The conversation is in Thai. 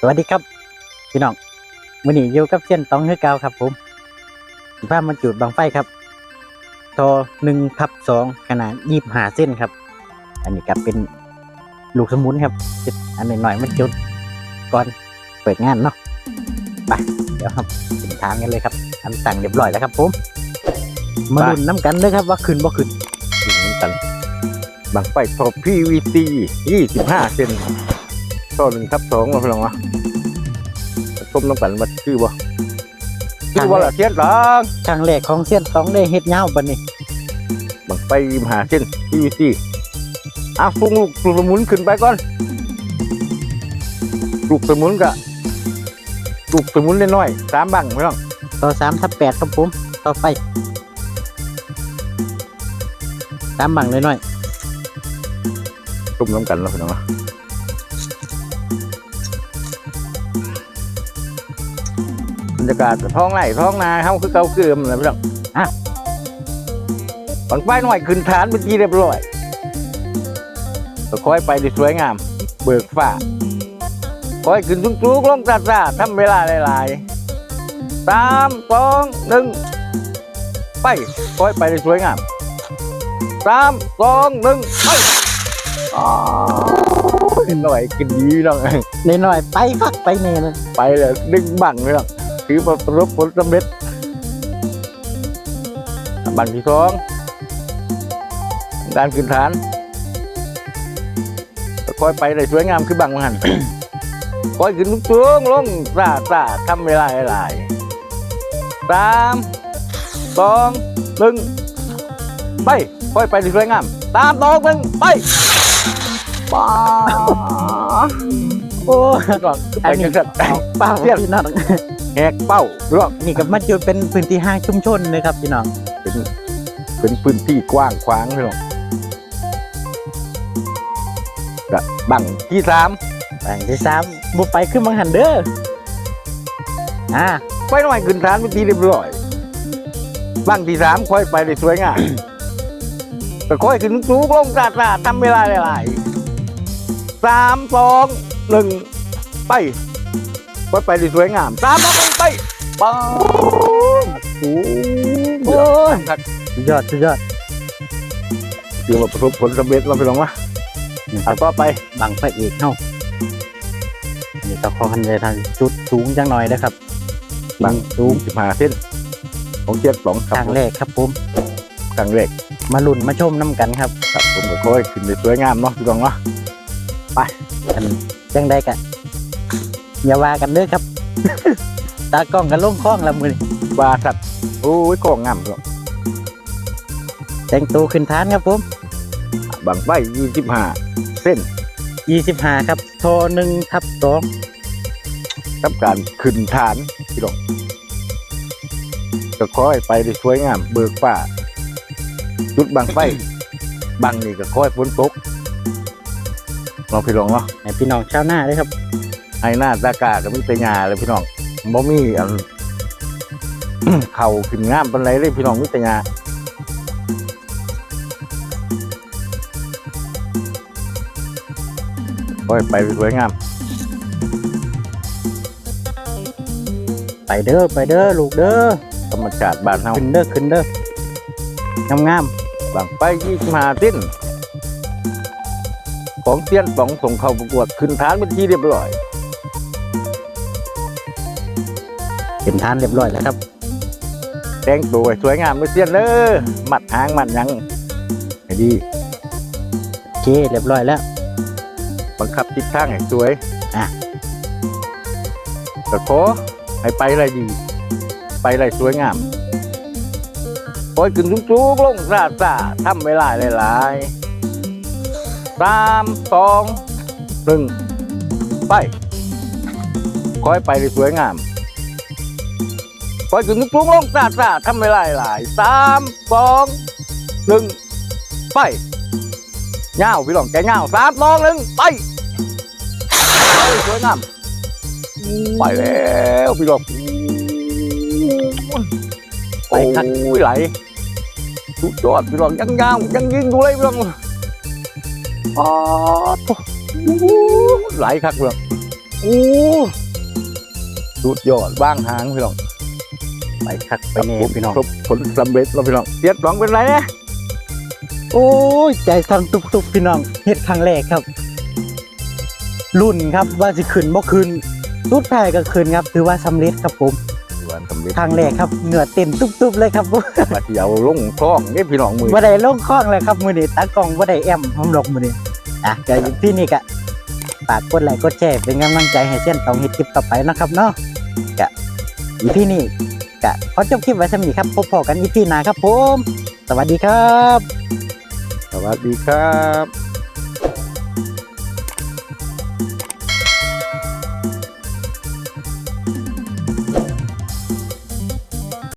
สวัสดีครับ พี่น้องวันนี้อยู่กับเส้นตองเฮือเกาครับ ผมภาพมันจุดบางไฟครับทอหนึ่งทับสองขนาดยี่หาเส้นครับ อันนี้ก็เป็นลูกสมุนครับเป็นอันหน่อยมันจุดก่อนเปิดงานเนาะไปเดี๋ยวครับถึงทางกันเลยครับอันสั่งเรียบร้อยแล้วครับ ผม มาลุ้นน้ำกันเลยครับ ว่าขึ้นบ่ขึ้นถึงน้ำกันบังไฟทอ PVC 25เซน ต่อหนึ่งทับสองเราพี่น้องวะชมน้ำกันมันคือบ่คือว่าละเทียนหลังครั้งแรกของเส้นตองได้เฮ็ดเงาบันนี้บังไฟ25เซน PVC อะฟุงลูกลูกสมุนขึ้นไปก่อนลูกสมุนกะลูกสมุนน้อยๆสามบังพี่น้องต่อสามทับแปดครับผมต่อไปตามบังเลยหน่อยชมน้ำกันเราพี่น้อง บรรยากาศท้องไร่ท้องนาเขาคือเก่าเกลือมเลยพี่น้องอะบังไฟหน่อยขึ้นฐานเป็นที่เรียบร้อยก็ค่อยไปได้สวยงาม เบิกฟ้าค่อยขึ้นสูงๆลงซาๆทำเวลาหลายๆสามสองหนึ่งไปค่อยไปได้สวยงามสามสองหนึ่งไปอ๋อหน่อยขึ้นดีน้องในหน่อยไปคักไปเนเลยไปเลยดึงบังเลยน้อง ถือประสบผลสำเร็จบังที่สองการขึ้นฐานค่อยไปได้สวยงามคือบางหันค่อยขึ้นสูงๆลงซาซาทำเวลาหลายๆสามสองหนึ่งไปค่อยไปได้สวยงามสามสองหนึ่งไปป้าโอ้ก่อนไปกันสัตว์เป้าเสี้ยนพี่น้องแหกเป้าเรื่องนี่กับมาจุดเป็นพื้นที่ห้างชุมชนเลยครับพี่น้องเป็นเป็นพื้นที่กว้างขวางพี่น้องกะบังที่สามแบ่งที่สามบุไปขึ้นบังหันเด้ออ่าไปหน่อยขึ้นฐานเป็นที่เรียบร้อยบังที่สามค่อยไปได้สวยงามแต่ค่อยขึ้นสูงลงซาซาทำเวลาหลายๆสามสองหนึ่งไป ค่อยไปได้สวยงามสามสองหนึ่งไปปังโอ้โอ้ยครับสุดยอดสุดยอดถือว่าประสบผลสำเร็จเราไปลองวะนี่คอะรับต่อไปบังไฟอีกเฮ้าอันนี่ก็ขอคันเลยทางจุดสูงจังหน่อยนะครับบังสูงสิบห้าเส้นของเจ็ดสองคครับรั้งแรกครับผมครั้งแรกมาลุ้นมาชมน้ำกันครับครับผมก็ค่อยขึ้นได้สวยงามเนาะพี่น้องเนาะกันจังได้กัน อย่าว่ากันเด้อครับ ตากล้องกันลงคล้องละมือนี้ปลาสัตว์โอ้ยของงามพี่น้องแต่งตัวขึ้นฐานครับผมบังไฟยี่สิบห้าเส้น25ครับโทรหนึ่งทับสองกับการขึ้นฐานพี่น้องก็ค่อยไปได้สวยงาม เบิกฟ้าจุดบังไฟบังนี่ก็ค่อยฝนตกเราพี่น้องเนาะให้พี่น้องชาวนาด้วยครับ ไอ้หน้าตากาก็มีแต่หญ้าเลยพี่น้องบ่มีอันเข่าขึ้นงามปานไรเลยพี่น้องมีแต่หญ้าค่อยไปสวยงาม ไปเด้อไปเด้อลูกเด้อธรรมชาติบ้านเฮาขึ้นเด้อขึ้นเด้องามบังไฟยี่สิบห้าสิ้นของเซียนสองส่งเข้าประกวดขึ้นฐานเป็นที่เรียบร้อย เป็นทานเรียบร้อยแล้วครับแต่งตัวให้สวยงามไม่เซียนเด้อมัดหางมัดหยังให้ดีโอเคเรียบร้อยแล้วบังคับทิศทางให้สวยอะแต่ขอให้ไปอะไรดี ไปอะไรสวยงามปล่อยขึ้นสูงๆลงซาซาทำเวลาหลายๆสามสองหนึ่งไปคอยไปได้สวยงาม ปล่อยขึ้นสูงลงซาซาทำเวลาหลายสามสองหนึ่งไปเงาพี่หลองแกเงาสามสองหนึ่งไปไปสวยงามไปแล้วพี่หลอกไปครับโอ้ยไหลสุดยอดพี่หลอกยังยาวยังยิงอยู่เลยพี่หลอกอ๋อไหลคับพี่หลอกโอ้สุดยอดบ้างหางพี่น้อง ไปคักไปเน่พี่น้องครบผลสำเร็จแล้วพี่น้องเสียดหลองเป็นไรเนี่ยโอ้ยใจสั่นตุบๆพี่น้องเฮ็ดครั้งแรกครับ รุ่นครับว่าสิขึ้นบ่ขึ้นสุดท้ายก็ขึ้นครับ ถือว่าสำเร็จครับผมวันสำเร็จครั้งแรกครับเหงื่อเต็มตุบๆเลยครับมาเที่ยวลงคลองนี่พี่น้องมือบ่ได้ลงคล้องเลยครับมื้อนี้ตากล้องบ่ได้แอมผมดอกมื้อนี้อะก็ที่นี่ก็ฝากกดไลค์กดแชร์เป็นกำลังใจให้เส้นต้องเฮ็ดคลิปต่อไปนะครับเนาะก็อีพีนี้ ก็ขอจบคลิปไว้สำนี้ครับพบพอกันอีพีหน้าครับผม สวัสดีครับ สวัสดีครับ